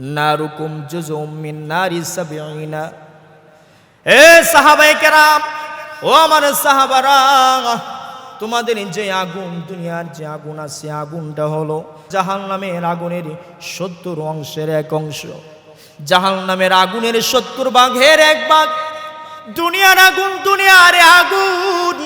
নারুকুম জুজুম মিন নারি সাবিঈনা। এ সাহাবায়ে কেরাম, ও আমার সাহাবারা, তোমাদের যে আগুন, দুনিয়ার যে আগুন আছে আগুনটা হলো জাহান নামের আগুনের সত্তর অংশের এক অংশ। জাহান নামের আগুনের সত্তর ভাগের এক ভাগ। দুনিয়ার আগুন দুনিয়ার আগুন।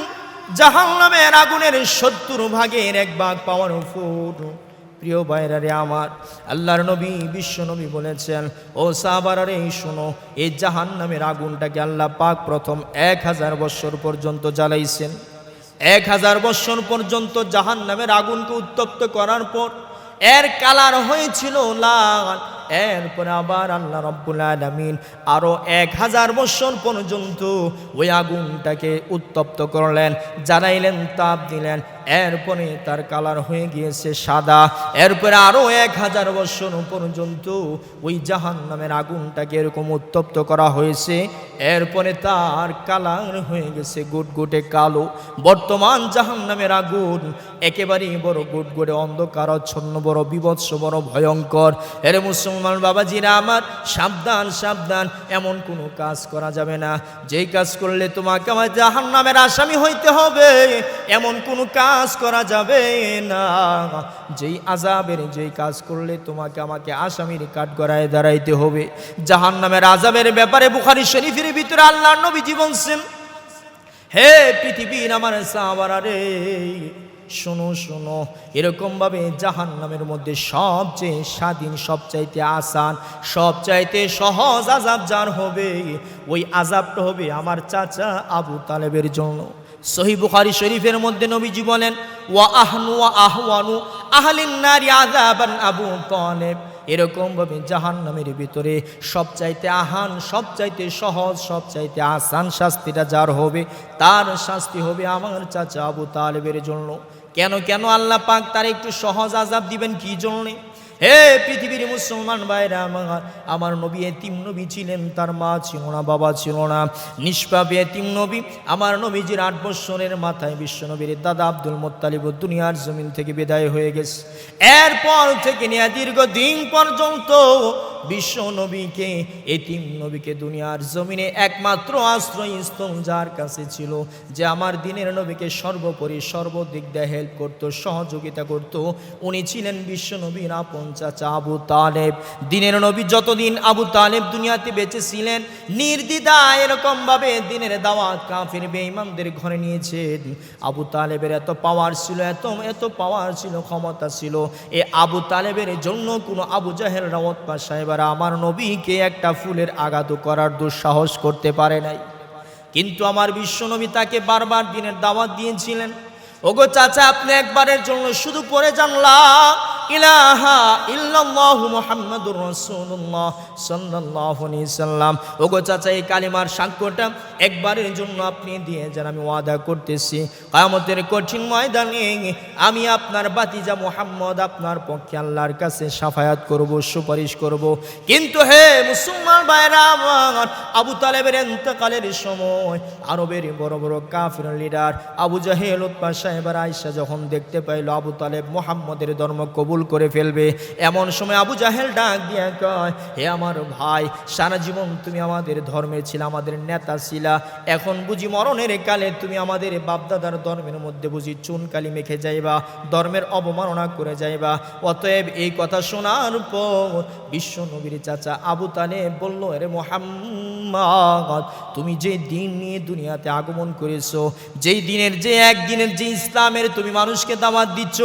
জাহান নামের আগুনের সত্তর ভাগের এক ভাগ পাওয়ার উপর। প্রিয় বাইরারে আমার, আল্লাহর নবী, বিশ্ব নবী বলেছেন, ও সাহাবারারে শোনো, এই জাহান নামের আগুনটাকে আল্লাহ পাক প্রথম এক হাজার বৎসর পর্যন্ত জ্বালাইছেন। এক হাজার বৎসর পর্যন্ত জাহান নামের আগুনকে উত্তপ্ত করার পর এর কালার হয়েছিল লাল, এরপরে আবার আল্লাহ রব্বুল আলমিন আরও এক হাজার বছর পর্যন্ত ওই আগুনটাকে উত্তপ্ত করলেন, জ্বালাইলেন, তাপ দিলেন এরপরে তার কালার হয়ে গিয়েছে সাদা। এরপরে আরও এক হাজার বছর পর্যন্ত ওই জাহান নামের আগুনটাকে এরকম উত্তপ্ত করা হয়েছে। এরপরে তার কালার হয়ে গেছে গুটগুটে কালো। বর্তমান জাহান নামের আগুন একেবারেই বড় গুটগুটে অন্ধকারচ্ছন্ন বড় বিভৎস, বড় ভয়ঙ্কর। এর মুসলমান বাবাজিরা আমার, সাবধান সাবধান, এমন কোনো কাজ করা যাবে না। যেই কাজ করলে তোমাকে আমার জাহান নামের আসামি হইতে হবে। এমন কোনো কাজ করা যাবে না। যেই আজাবের যেই কাজ করলে তোমাকে আমাকে আসামির কাঠ গড়ায় দাঁড়াইতে হবে। জাহান নামের আজাবের ব্যাপারে বুখারি শরীফের ভিতরে আল্লাহ নবী জীবন হে পৃথিবীর আমার সাহাবারা রে, শোনো শোনো, এরকমভাবে জাহান নামের মধ্যে সবচেয়ে স্বাধীন, সবচাইতে আসান, সবচাইতে সহজ আজাব যার হবে, ওই আজাবটা হবে আমার চাচা আবু তালেবের জন্য। সহি বুখারি শরীফের মধ্যে নবীজি বলেন, ওয়া আহনু ওয়া আহওয়ানু আহলিন নারি আযাবান আবু তালেব। এরকম ভাবে জাহান নামের ভিতরে সবচাইতে আহান, সবচাইতে সহজ, সবচাইতে আসান শাস্তিটা যার হবে, তার শাস্তি হবে আমার চাচা আবু তালেবের জন্য। কেন কেন আল্লাহ পাক তার একটু সহজ আজাব দিবেন কি জন্যে? হে পৃথিবীর মুসলমান ভাইরা, আমার আমার নবী এতিম নবী ছিলেন, তার মা ছিল না, বাবা ছিল না। নিষ্পাপ এতিম নবী, আমার নবীজির আট বৎসরের মাথায় বিশ্বনবীর দাদা আব্দুল মোত্তালিব দুনিয়ার জমিন থেকে বিদায় হয়ে গেছে। এরপর থেকে নিয়ে দীর্ঘদিন পর্যন্ত বিশ্ব নবীকে, এতিম নবীকে দুনিয়ার জমিনে একমাত্র আশ্রয়স্থল যার কাছে ছিল, যে আমার দিনের নবীকে সর্বোপরি সর্বদিক দিয়ে হেল্প করতো, সহযোগিতা করত, উনি ছিলেন বিশ্ব নবীর আপন চাচা আবু তালেব। দিনের নবী যতদিন আবু তালেব দুনিয়াতে বেঁচে ছিলেন নির্দিদা এরকমভাবে দিনের দাওয়াত কাফির বেঈমানদের ঘরে নিয়েছেন। আবু তালেবের এত পাওয়ার ছিল, এত এত পাওয়ার ছিল, ক্ষমতা ছিল, এ আবু তালেবের জন্য কোনো আবু জাহের রাওয়াত পা সাহেবারা আমার নবীকে একটা ফুলের আঘাত করার দুঃসাহস করতে পারে নাই। কিন্তু আমার বিশ্বনবী তাকে বারবার দিনের দাওয়াত দিয়েছিলেন। ওগো চাচা, আপনি একবারের জন্য শুধু পরে জানলা ইলাহা মুহাম্মাদুর রাসূলুল্লাহ সাল্লাল্লাহু আলাইহি সাল্লাম। ওগো চাচা এই কালিমার সাক্ষ্যটা একবারের জন্য আপনি দিয়ে যান, আমি ওয়াদা করতেছি। কিয়ামতের কঠিন ময়দানে আমি আপনার মুহাম্মদ আপনার পক্ষে আল্লাহর কাছে সাফায়াত করব, সুপারিশ করব। কিন্তু হে মুসলমান ভাইরা আমার, আবু তালেবের ইন্তেকালের সময় আরবের বড় বড় কাফির লিডার আবু জাহেল উৎপা সাহেবার আয়সা যখন দেখতে পাইল আবু তালেব মোহাম্মদের ধর্ম কবুল করে ফেলবে। এমন সময় আবু জাহেল ডাক দিয়ে কয়, হে আমার ভাই, সারা জীবন তুমি আমাদের ধর্মের ছিল, আমাদের নেতা ছিলা। এখন বুঝি মরণের কালে তুমি আমাদের বাপদাদার ধর্মের মধ্যে বুঝি চুনকালি মেখে যাইবা, ধর্মের অবমাননা করে যাইবা। অতএব এই কথা শোনার পর বিশ্ব নবীর চাচা আবু তালেব বলল আরে মোহাম্মদ, তুমি যে দিন নিয়ে দুনিয়াতে আগমন করেছ, যেই দিনের যে একদিনের যে ইসলামের তুমি মানুষকে দাওয়াত দিচ্ছ,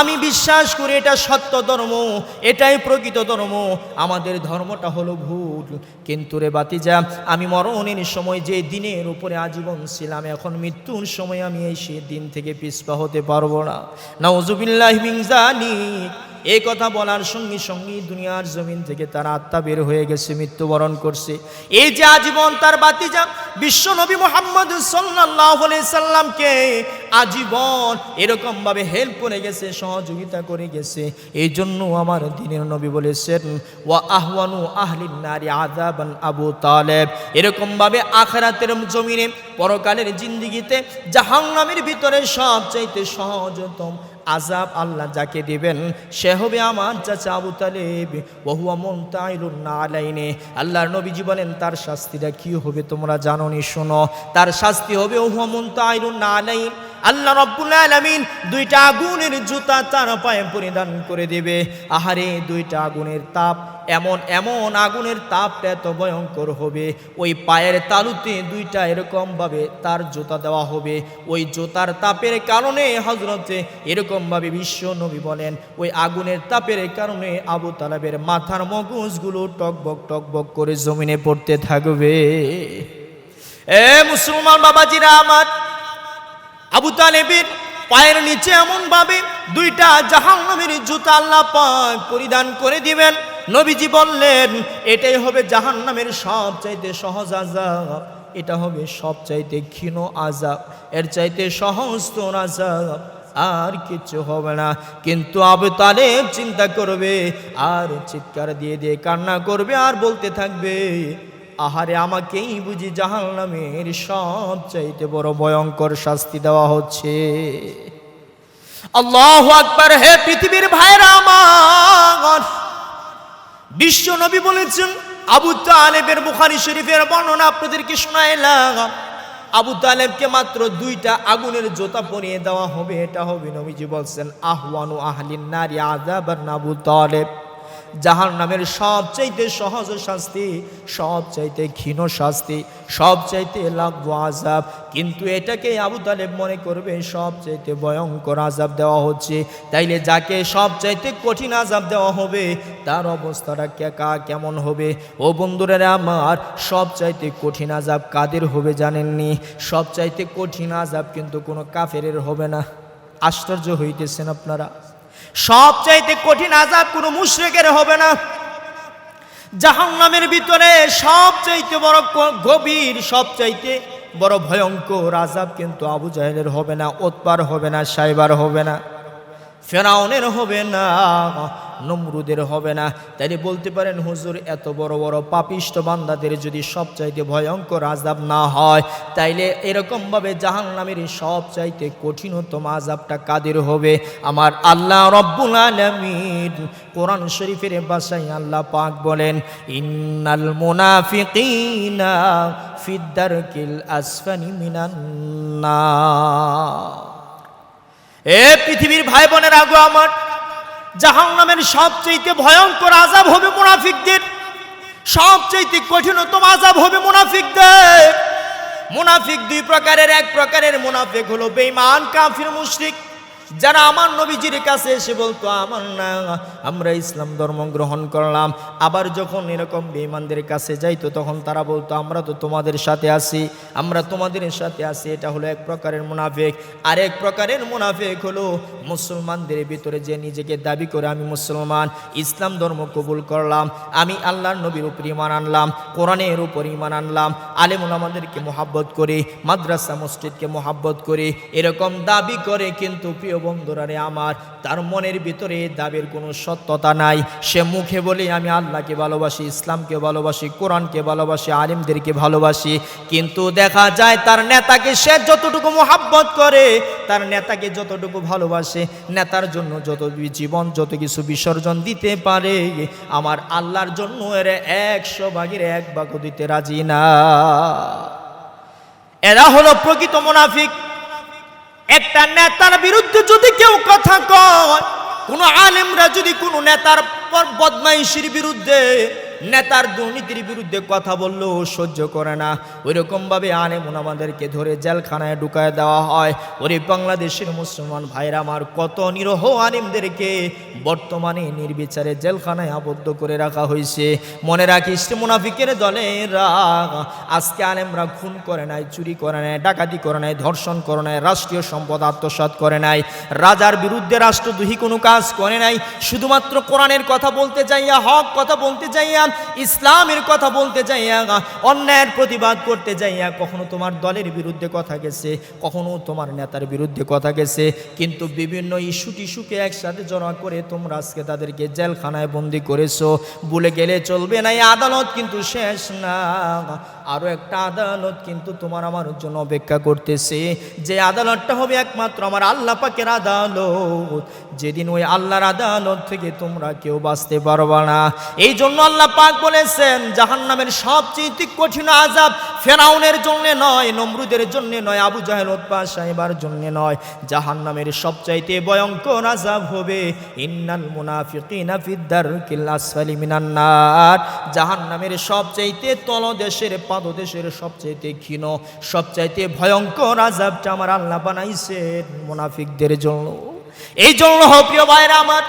আমি বিশ্বাস করি এটা সত্য ধর্ম, এটাই প্রকৃত ধর্ম। আমাদের ধর্মটা হলো ভুল। কিন্তু রে বাতিজা, আমি মরণের সময় যে দিনের উপরে আজীবন ছিলাম, এখন মৃত্যুর সময় আমি এই সে দিন থেকে পিস্পা হতে পারব না। নাউজুবিল্লাহ মিন এই কথা বলার সঙ্গে সঙ্গে দুনিয়ার জমিন থেকে তার আত্মা বের হয়ে গেছে, মৃত্যুবরণ করছে। এই যে আজীবন তার বাতিজা, বিশ্ব নবী মোহাম্মদ সাল্লাহ সাল্লামকে আজীবন এরকম ভাবে হেল্প করে গেছে, সহযোগিতা করে গেছে। এই জন্য আমার দিনের নবী বলেছেন, ওয়া আহওয়ানু আহলিন নারী আযাবান আবু তালেব। এরকম ভাবে আখরাতের জমিনে পরকালের জিন্দিগিতে জাহান্নামের ভিতরে সবচাইতে সহজতম আজাব আল্লাহ যাকে দিবেন, সে হবে আমার চাচা আবু তালেব। বহুয়া মন তাইলুন না আলাইনে। আল্লাহর নবীজি বলেন তার শাস্তিটা কি হবে তোমরা জানো নি শোনো। তার শাস্তি হবে ওহুয়া মন তাইলুন না আলাইন। আল্লাহ রব্বুল আলামিন দুইটা আগুনের জুতা তার পায়ে পরিধান করে দেবে। আহারে, দুইটা আগুনের তাপ, এমন এমন আগুনের তাপটা এত ভয়ঙ্কর হবে। ওই পায়ের তালুতে দুইটা এরকমভাবে তার জুতা দেওয়া হবে। ওই জুতার তাপের কারণে হজরতে এরকমভাবে বিশ্ব নবী বলেন, ওই আগুনের তাপের কারণে আবু তালাবের মাথার মগজগুলো টকবক টকবক করে জমিনে পড়তে থাকবে। এ মুসলমান বাবাজিরা আমার আবু তালেবের পায়ের নিচে এমন ভাবে দুইটা জাহান্নামের জুতা আল্লাহ পাক পরিধান করে দিবেন। নবীজি বললেন, এটাই হবে জাহান্নামের সবচাইতে সহজ আজাব এটা হবে সবচাইতে ক্ষীণ আজাব এর চাইতে সহজ তোর আজাব আর কিছু হবে না। কিন্তু আবু তালেব চিন্তা করবে, আর চিৎকার দিয়ে দিয়ে কান্না করবে, আর বলতে থাকবে আহারে, আমাকেই বুঝি জাহান্নামের সব চাইতে বড় ভয়ঙ্কর শাস্তি দেওয়া হচ্ছে। আল্লাহ আকবার, হে পৃথিবীর ভাইরা আমার। বিশ্ব নবী বলেছেন, আবু তালেবের বুখারি শরীফের বর্ণনা আপনাদেরকে শোনাইলাম। আবু তালেবকে মাত্র দুইটা আগুনের জোতা পরিয়ে দেওয়া হবে, এটা হবে নবীজি বলছেন, আহওয়ানু আহলিন নারী আজাবার আবু তালেব। জাহান নামের সবচাইতে সহজ শাস্তি, সবচাইতে ক্ষীণ শাস্তি, সবচাইতে লাগবো আজাব কিন্তু এটাকে আবু তালেব মনে করবে সবচাইতে ভয়ঙ্কর আজাব দেওয়া হচ্ছে। তাইলে যাকে সবচাইতে কঠিন আজাব দেওয়া হবে, তার অবস্থাটা কেকা কেমন হবে? ও বন্ধুরা আমার, সবচাইতে কঠিন আজাব কাদের হবে জানেননি? সবচাইতে কঠিন আজাব কিন্তু কোনো কাফেরের হবে না। আশ্চর্য হইতেছেন আপনারা। সবচাইতে কঠিন আজাব কোনো মুশ্রেকের হবে না। জাহান্নামের ভিতরে সবচাইতে বড় গভীর, সবচাইতে বড় ভয়ঙ্কর আজাব কিন্তু আবু জাহেলের হবে না ওৎপার হবে না, সাইবার হবে না, ফেরাউনের হবে না। নমরুদের হবে না। তাইলে বলতে পারেন, হুজুর, এত বড় বড় পাপিষ্ট বান্দাদের যদি সবচাইতে ভয়ঙ্কর আজাব না হয়, তাইলে এরকমভাবে জাহান নামের সবচাইতে কঠিনতম আজাবটা কাদের হবে? আমার আল্লাহ রব্বুল আলমিন কোরআন শরীফের বাসাই আল্লাহ পাক বলেন, ইন্নাল মুনাফিকিনা ফিদ্দারকিল আসফানি মিনান নার। এ পৃথিবীর ভাই বোনের আগো আমার জাহান নামের সবচেয়ে ভয়ঙ্কর আজাব হবে মুনাফিকদের। সবচেয়ে কঠিনতম আজাব হবে মুনাফিকদের। মুনাফিক দুই প্রকারের, এক প্রকারের মুনাফিক হলো বেঈমান, কাফির, মুশরিক। যারা আমার নবীজির কাছে এসে বলতো, আমার না, আমরা ইসলাম ধর্ম গ্রহণ করলাম। আবার যখন এরকম বেঈমানদের কাছে যাইতো, তখন তারা বলতো, আমরা তো তোমাদের সাথে আছি, আমরা তোমাদের সাথে আছি। এটা হলো এক প্রকারের মুনাফেক। আর এক প্রকারের মুনাফিক হলো মুসলমানদের ভিতরে যে নিজেকে দাবি করে, আমি মুসলমান, ইসলাম ধর্ম কবুল করলাম, আমি আল্লাহর নবীর উপর ইমান আনলাম, কোরআনের উপর ইমান আনলাম, আলেমুল আমাদেরকে মোহাব্বত করে, মাদ্রাসা, মসজিদকে মোহাব্বত করে। এরকম দাবি করে, কিন্তু প্রিয় বন্ধুরা রে আমার, তার মনের ভিতরে দাবির কোনো সত্যতা নাই। সে মুখে বলে, আমি আল্লাহকে ভালোবাসি, ইসলামকে ভালোবাসি, কোরআনকে ভালোবাসি, আলিমদেরকে ভালোবাসি। কিন্তু দেখা যায়, তার নেতাকে সে যতটুকু মোহাব্বত করে, তার নেতাকে যতটুকু ভালোবাসে, নেতার জন্য যত জীবন, যত কিছু বিসর্জন দিতে পারে, আমার আল্লাহর জন্য এর একশো ভাগের এক ভাগও দিতে রাজি না। এরা হলো প্রকৃত মুনাফিক। একটা নেতার বিরুদ্ধে যদি কেউ কথা কয় কোনো আলেমরা যদি কোনো নেতার বদমাইশির বিরুদ্ধে নেতার দুর্নীতির বিরুদ্ধে কথা বললেও সহ্য করে না। ওই রকমভাবে আলেমুন আমাদেরকে ধরে জেলখানায় ঢুকায় দেওয়া হয়। ওরে বাংলাদেশের মুসলমান ভাইরা আমার কত নিরহ আলেমদেরকে বর্তমানে নির্বিচারে জেলখানায় আবদ্ধ করে রাখা হয়েছে। মনে রাখিস মুনাফিকের দলেরা আজকে আলেমরা খুন করে নাই, চুরি করে নাই, ডাকাতি করে নাই, ধর্ষণ করে নাই, রাষ্ট্রীয় সম্পদ আত্মসাৎ করে নাই। রাজার বিরুদ্ধে রাষ্ট্রদ্রোহী কোনো কাজ করে নাই। শুধুমাত্র কোরআনের কথা বলতে যাইয়া হক কথা বলতে যাইয়া ইসলামের কথা বলতে যাইয়া অন্যায়ের প্রতিবাদ করতে যাইয়া কখনো তোমার দলের বিরুদ্ধে কথা গেছে, কখনো তোমার নেতার বিরুদ্ধে কথা গেছে, কিন্তু বিভিন্ন ইস্যু টিস্যুকে একসাথে জড়া করে তোমরা আজকে তাদেরকে জেলখানায় বন্দি করেছ। বলে গেলে চলবে না, এই আদালত কিন্তু শেষ না। আরও একটা আদালত কিন্তু তোমার আমার জন্য অপেক্ষা করতেছে। যে আদালতটা হবে একমাত্র আমার আল্লাহ পাকের আদালত। যেদিন ওই আল্লাহর আদালত থেকে তোমরা কেউ বাঁচতে পারবা না। এই জন্য আল্লাহ পাক বলেছেন, জাহান্নামের সবচেয়ে কঠিন আজাব ফেরাউনের জন্য নয়, নমরুদের জন্য নয়, আবু জাহেল উৎপা সাহেবার জন্য নয়। জাহান্নামের সবচাইতে ভয়ঙ্কর আজাব হবে, ইন্নাল মুনাফিকিনা ফিদ্দারকিল আসফালি মিনান নার। জাহান্নামের সবচাইতে তলদেশের সবচাইতে ক্ষীণ, সবচাইতে ভয়ঙ্কর আজাবটা আমার আল্লাহ বানাইছেন মুনাফিকদের জন্য। এই জন্য প্রিয় ভাইরা আমার,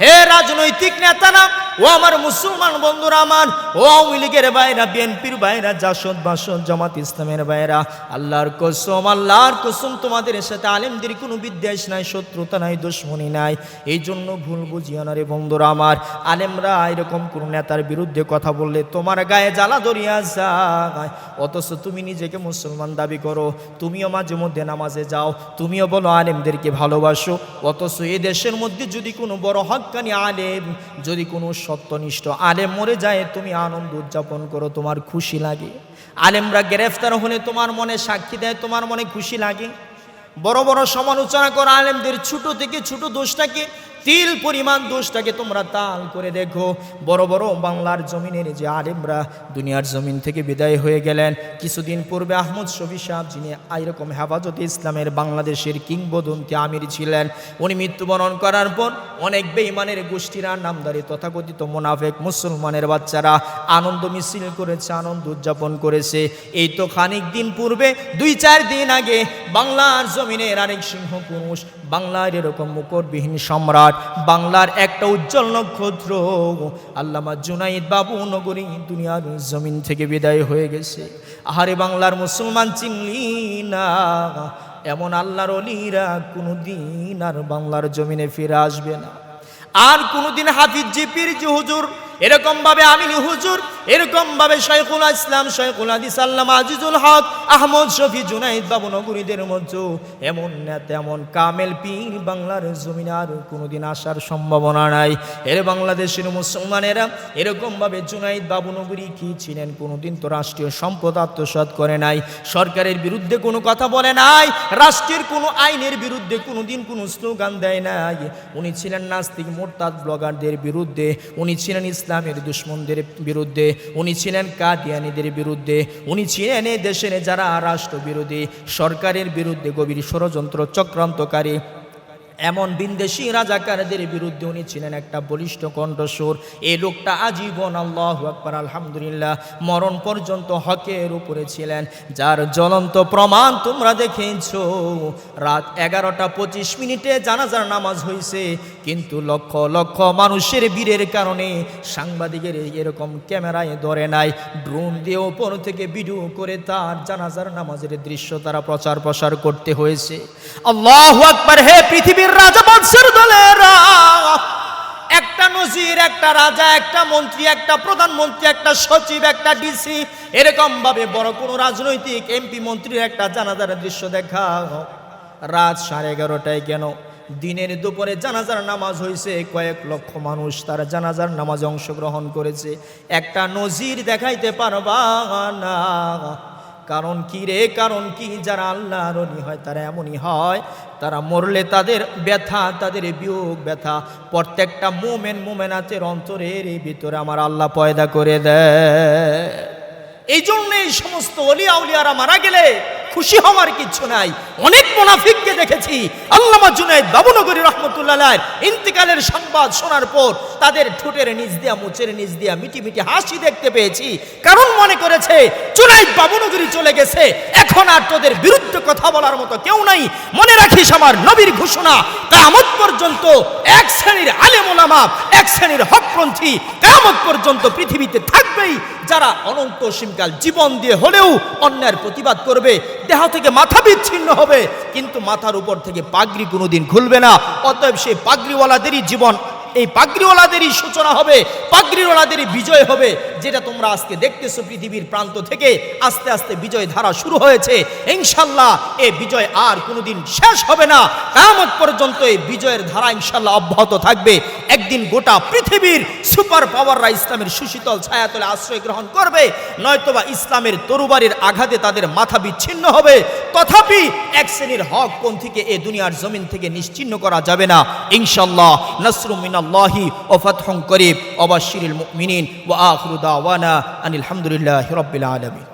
হে রাজনৈতিক নেতারা ও আমার মুসলমান বন্ধুরা আমার, ও আওয়ামী লীগের বাইরা বিএনপির বাইরা জাসদ, বাসদ, জামাত ইসলামের বাইরা আল্লাহর কসম আল্লাহর কসম, তোমাদের সাথে আলেমদের কোনো বিদ্বেষ নাই, শত্রুতা নাই, দুশ্মনী নাই। এই জন্য ভুল বুঝিও না রে বন্ধুরা আমার, আলেমরা এরকম কোন নেতার বিরুদ্ধে কথা বললে তোমার গায়ে জ্বালা ধরিয়া যায়। অথচ তুমি নিজেকে মুসলমান দাবি করো, তুমিও মাঝে মধ্যে নামাজে যাও, তুমিও বলো আলেমদেরকে ভালোবাসো। অথচ এ দেশের মধ্যে যদি কোনো বড় হক্কানি আলেম, যদি কোনো সত্যনিষ্ঠ। আলেম মরে যায়, তুমি আনন্দ উদযাপন করো, তোমার খুশি লাগে। আলেমরা গ্রেফতার হলে তোমার মনে সাক্ষী দেয়, তোমার মনে খুশি লাগে। বড় বড় সমালোচনা করো আলেমদের, ছোট থেকে ছোট দোষটাকে তিল পরিমাণ দোষটাকে তোমরা তাল করে দেখো। বড় বড় বাংলার জমিনের যে আলেমরা দুনিয়ার জমিন থেকে বিদায় হয়ে গেলেন। কিছুদিন পূর্বে আহমদ শফি সাহেব, যিনি এইরকম হেফাজতে ইসলামের বাংলাদেশের কিংবদন্তি আমির ছিলেন, উনি মৃত্যুবরণ করার পর অনেক বেঈমানের গোষ্ঠীরা, নামদারি তথাকথিত মোনাফেক মুসলমানের বাচ্চারা আনন্দ মিছিল করেছে, আনন্দ উদযাপন করেছে। এই তো খানিক দিন পূর্বে, দুই চার দিন আগে বাংলার জমিনের আরেক সিংহ পুরুষ বাংলার এরকম মুকুটবিহীন সম্রাট বাংলার একটা উজ্জ্বল নক্ষত্র। আল্লামা জুনাইদ বাবু নগরী দুনিয়ার জমিন থেকে বিদায় হয়ে গেছে। আহারে বাংলার মুসলমান চিনলি না, এমন আল্লাহর অলিরা কোনো দিন আর বাংলার জমিনে ফিরে আসবে না। আর কোনোদিন হাফিজ জিপির যে হুজুর এরকম ভাবে আমিনী হুজুর, এরকম ভাবে শৈখুল ইসলাম শৈখুল হাদিস আল্লামা আজিজুল হক, আহমদ শফি জুনাইদ বাবু নগরীদের মধ্যে এমন নেতা এমন কামেল পীর বাংলার জমিনে আর কোনোদিন আসার সম্ভাবনা নাই। এর বাংলাদেশের মুসলমানেরা এরকম ভাবে জুনাইদ বাবু নগরী কি ছিলেন, কোনোদিন তো রাষ্ট্রীয় সম্পদ আত্মসাৎ করে নাই। সরকারের বিরুদ্ধে কোনো কথা বলে নাই, রাষ্ট্রের কোনো আইনের বিরুদ্ধে কোনোদিন কোনো স্লোগান দেয় নাই। উনি ছিলেন নাস্তিক মোরতাদ ব্লগারদের বিরুদ্ধে, উনি ছিলেন ইসলামের দুশ্মনদের বিরুদ্ধে, উনি ছিলেন কাদিয়ানিদের বিরুদ্ধে, উনি ছিলেন এই দেশের যারা রাষ্ট্রবিরোধী, সরকারের বিরুদ্ধে গভীর ষড়যন্ত্র চক্রান্তকারী। এমন বিন্দেশি রাজাকারদের বিরুদ্ধে উনি ছিলেন একটা বলিষ্ঠ কণ্ঠস্বর। এই লোকটা আজীবন আল্লাহ আকবর, আলহামদুলিল্লাহ, মরণ পর্যন্ত হকের উপরে ছিলেন। যার জ্বলন্ত প্রমাণ তোমরা দেখেছ রাত এগারোটা পঁচিশ মিনিটে জানাজার নামাজ হয়েছে কিন্তু লক্ষ লক্ষ মানুষের বীরের কারণে সাংবাদিকের এরকম ক্যামেরায় ধরে নাই। ড্রোন দিয়ে ওপর থেকে ভিডিও করে তার জানাজার নামাজের দৃশ্য তারা প্রচার প্রসার করতে হয়েছে। আল্লাহ আকবর, হে পৃথিবীর রাজা বংশের দলেরা। একটা নজির, একটা রাজা, একটা মন্ত্রী, একটা প্রধানমন্ত্রী, একটা সচিব, একটা ডিসি এরকম ভাবে বড় কোনো রাজনৈতিক এমপি মন্ত্রীর একটা জানাজার দৃশ্য দেখা রাত সাড়ে এগারোটায় কেন? দিনের দুপুরে জানাজার নামাজ হয়েছে কয়েক লক্ষ মানুষ তারা জানাজার নামাজে অংশগ্রহণ করেছে। একটা নজির দেখাইতে পারবা না। কারণ কি রে? কারণ কি? যারা আল্লাহর অলি হয়, তারা এমনই হয়। তারা মরলে তাদের ব্যথা, তাদের বিয়োগ ব্যথা। প্রত্যেকটা মোমেন, মোমেনাতের অন্তরের এই ভিতরে আমার আল্লাহ পয়দা করে দেয়। এই জন্য এই সমস্ত অলিয়া উলিয়ারা মারা গেলে খুশি হওয়ার কিছু নাই। অনেক মোনাফিককে দেখেছি আল্লামা জুনাইদ বাবুনগরী রহমতুল্লাহ ইন্তিকালের সংবাদ শোনার পর তাদের ঠোঁটের নিচ দিয়া, মুচের নিচ দিয়া মিটি মিটি হাসি দেখতে পেয়েছি। কারণ মনে করেছে, জুনাইদ বাবুনগরী চলে গেছে। এখন আর তোদের বিরুদ্ধে কথা বলার মতো কেউ নাই। মনে রাখিস আমার নবীর ঘোষণা কামত পর্যন্ত এক শ্রেণির আলেমোলামা এক শ্রেণির হকপন্থী কামত পর্যন্ত পৃথিবীতে থাকবেই। যারা অনন্ত সীমকাল জীবন দিয়ে হলেও অন্যায়ের প্রতিবাদ করবে, দেহ থেকে মাথা বিচ্ছিন্ন হবে। কিন্তু মাথার উপর থেকে পাগড়ি কোনোদিন খুলবে না। অতএব সেই পাগড়িওয়ালাদেরই জীবন এই পাগড়িওয়ালাদেরই সূচনা হবে, পাগড়িওয়ালাদেরই বিজয় হবে, যেটা তোমরা আজকে দেখতেছো পৃথিবীর প্রান্ত থেকে। আস্তে আস্তে বিজয় ধারা শুরু হয়েছে। ইনশাল্লাহ এই বিজয় আর কোনোদিন শেষ হবে না। কামত পর্যন্ত এই বিজয়ের ধারা ইনশাল্লাহ অব্যাহত থাকবে। একদিন গোটা পৃথিবীর সুপার পাওয়াররা ইসলামের সুশীতল ছায়াতলে আশ্রয় গ্রহণ করবে। নয়তোবা ইসলামের তরুবারির আঘাতে তাদের মাথা বিচ্ছিন্ন হবে। তথাপি এক শ্রেণির হক পন্থীকে এ দুনিয়ার জমিন থেকে নিশ্চিন্ন করা যাবে না। ইনশাল্লাহ নসরু الله وفتح قريب وبشر المؤمنين وآخر دعوانا أن الحمد لله رب العالمين